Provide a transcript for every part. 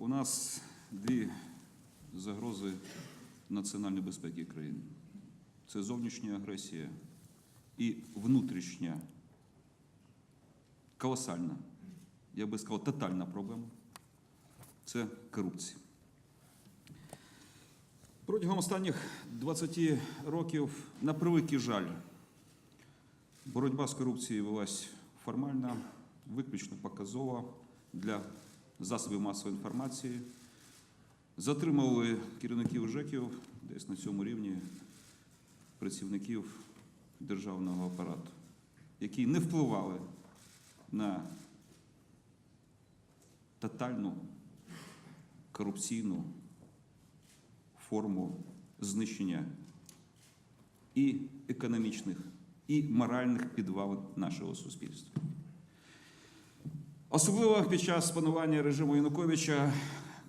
У нас дві загрози національної безпеки країни. Це зовнішня агресія і внутрішня колосальна, я би сказав, тотальна проблема це корупція. Протягом останніх 20 років, на превеликий жаль, боротьба з корупцією велась формальна, виключно показова для засобів масової інформації. Затримували керівників ЖЕКів десь на цьому рівні працівників державного апарату, які не впливали на тотальну корупційну форму знищення і економічних, і моральних підвал нашого суспільства. Особливо під час панування режиму Януковича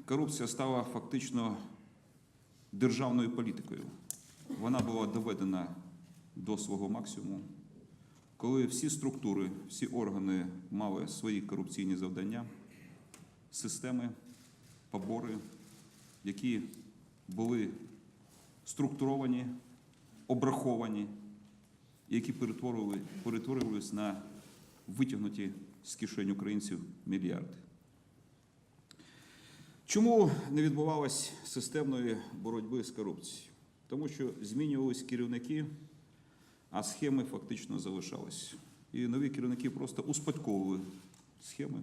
корупція стала фактично державною політикою. Вона була доведена до свого максимуму, коли всі структури, всі органи мали свої корупційні завдання, системи, побори, які були структуровані, обраховані, які перетворювали, перетворювалися на витягнуті з кишень українців мільярди. Чому не відбувалось системної боротьби з корупцією? Тому що змінювались керівники, а схеми фактично залишались. І нові керівники просто успадковували схеми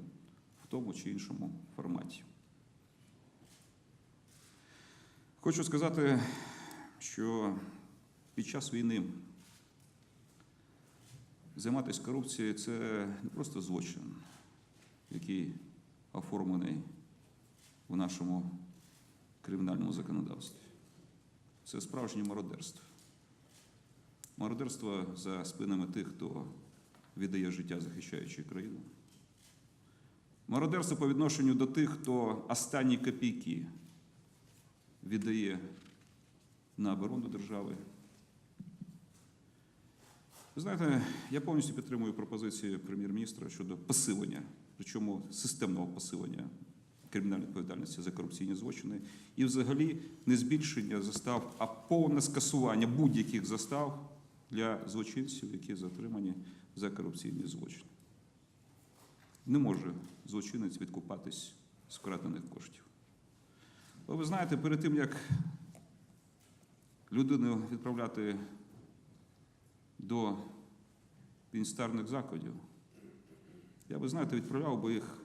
в тому чи іншому форматі. Хочу сказати, що під час війни займатися корупцією це не просто злочин, який оформлений в нашому кримінальному законодавстві. Це справжнє мародерство. Мародерство за спинами тих, хто віддає життя, захищаючи країну. Мародерство по відношенню до тих, хто останні копійки віддає на оборону держави. Ви знаєте, я повністю підтримую пропозиції прем'єр-міністра щодо посилення, причому системного посилення кримінальної відповідальності за корупційні злочини, і взагалі не збільшення застав, а повне скасування будь-яких застав для злочинців, які затримані за корупційні злочини. Не може злочинець відкупатись з вкрадених коштів. Але ви знаєте, перед тим як людину відправляти до пенітенціарних закладів, я би, знаєте, відправляв би їх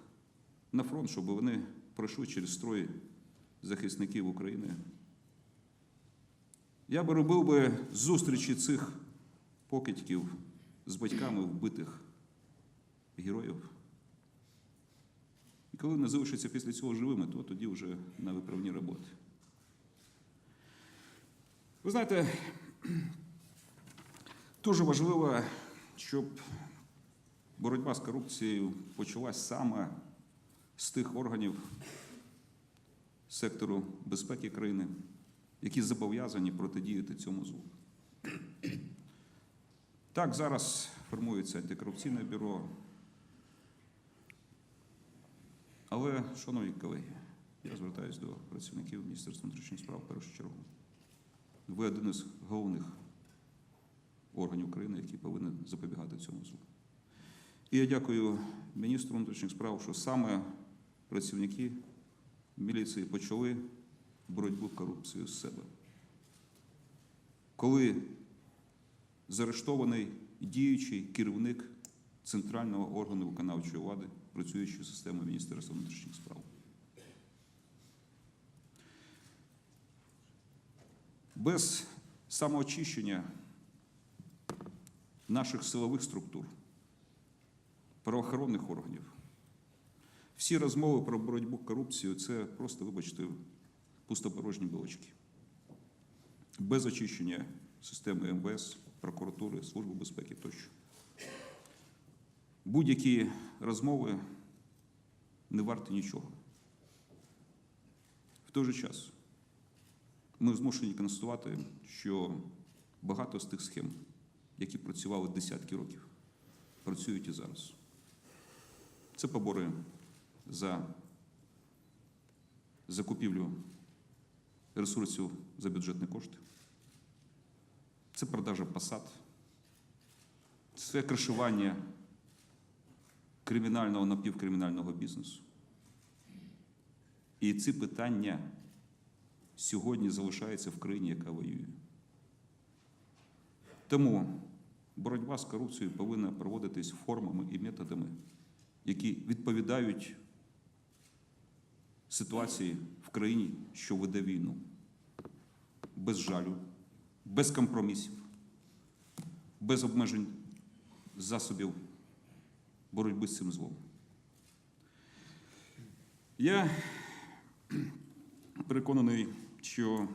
на фронт, щоб вони пройшли через строй захисників України. Я би робив би зустрічі цих покидьків з батьками вбитих героїв. І коли вони залишаться після цього живими, то тоді вже на виправні роботи. Ви знаєте, дуже важливо, щоб боротьба з корупцією почалась саме з тих органів сектору безпеки країни, які зобов'язані протидіяти цьому злу. Так, зараз формується антикорупційне бюро. Але, шановні колеги, я звертаюся до працівників Міністерства внутрішніх справ першу чергу. Ви один із головних органів України, який повинен запобігати цьому злу. І я дякую міністру внутрішніх справ, що саме працівники міліції почали боротьбу з корупцією з себе. Коли заарештований діючий керівник центрального органу виконавчої влади, працюючої системи Міністерства внутрішніх справ. Без самоочищення наших силових структур, правоохоронних органів, всі розмови про боротьбу з корупцією це просто, вибачте, пустопорожні балачки. Без очищення системи МВС, прокуратури, Служби безпеки тощо. Будь-які розмови не варті нічого. В той же час ми змушені констатувати, що багато з тих схем, які працювали десятки років, працюють і зараз. Це побори за закупівлю ресурсів за бюджетні кошти. Це продажа посад, це кришування кримінального напівкримінального бізнесу. І ці питання сьогодні залишаються в країні, яка воює. Тому боротьба з корупцією повинна проводитись формами і методами, які відповідають ситуації в країні, що веде війну, без жалю, без компромісів, без обмежень засобів боротьби з цим злом. Я переконаний, що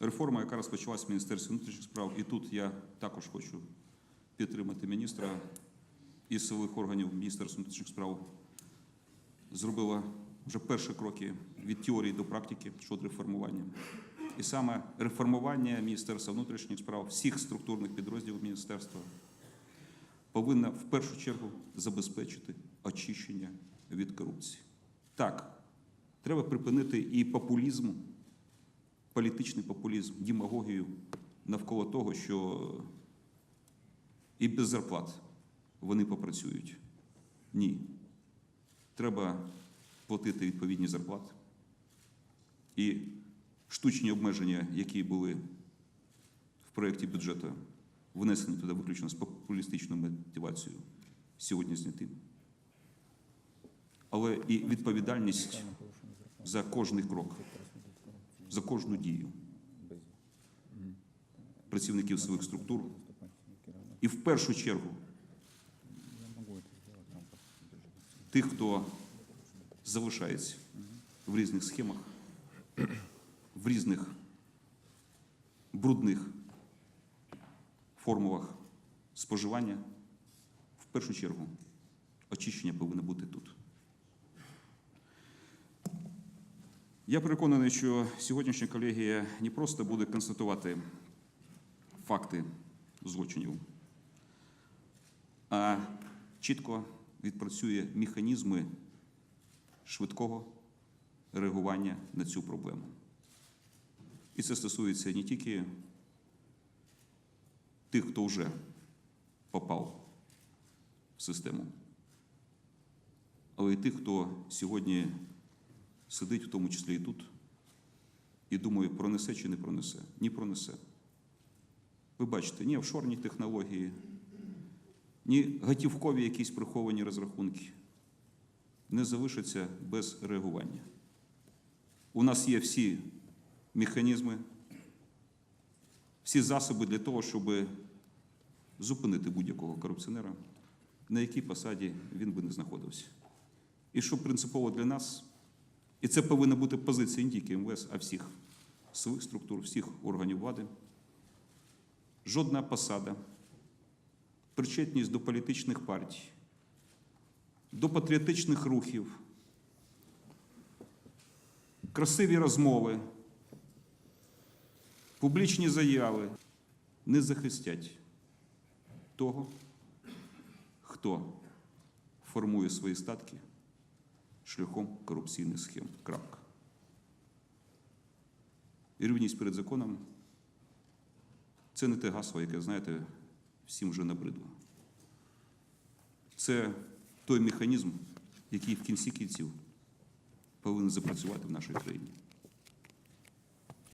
реформа, яка розпочалась в Міністерстві внутрішніх справ, і тут я також хочу підтримати міністра і силових органів Міністерства внутрішніх справ, зробила вже перші кроки від теорії до практики щодо реформування. І саме реформування Міністерства внутрішніх справ, всіх структурних підрозділів міністерства повинна в першу чергу забезпечити очищення від корупції. Так, треба припинити і популізм, політичний популізм, демагогію навколо того, що і без зарплат вони попрацюють. Ні. Треба платити відповідні зарплати. І штучні обмеження, які були в проєкті бюджету, внесені туди виключно з популістичною мотивацією, сьогодні зняті. Але і відповідальність за кожний крок, за кожну дію працівників своїх структур. І в першу чергу тих, хто залишається в різних схемах, в різних брудних формулах споживання, в першу чергу очищення повинно бути тут. Я переконаний, що сьогоднішня колегія не просто буде констатувати факти злочинів, а чітко відпрацює механізми швидкого реагування на цю проблему. І це стосується не тільки тих, хто вже попав в систему, але й тих, хто сьогодні сидить, в тому числі і тут, і думає, пронесе чи не пронесе. Ні пронесе. Ви бачите, ні офшорні технології, ні готівкові якісь приховані розрахунки не залишаться без реагування. У нас є всі механізми, всі засоби для того, щоб зупинити будь-якого корупціонера, на якій посаді він би не знаходився. І що принципово для нас, і це повинна бути позиція не тільки МВС, а всіх силових структур, всіх органів влади. Жодна посада, причетність до політичних партій, до патріотичних рухів, красиві розмови, публічні заяви не захистять того, хто формує свої статки шляхом корупційних схем. Крапка. І рівність перед законом це не те гасло, яке, знаєте, всім вже набридло. Це той механізм, який в кінці кінців повинен запрацювати в нашій країні.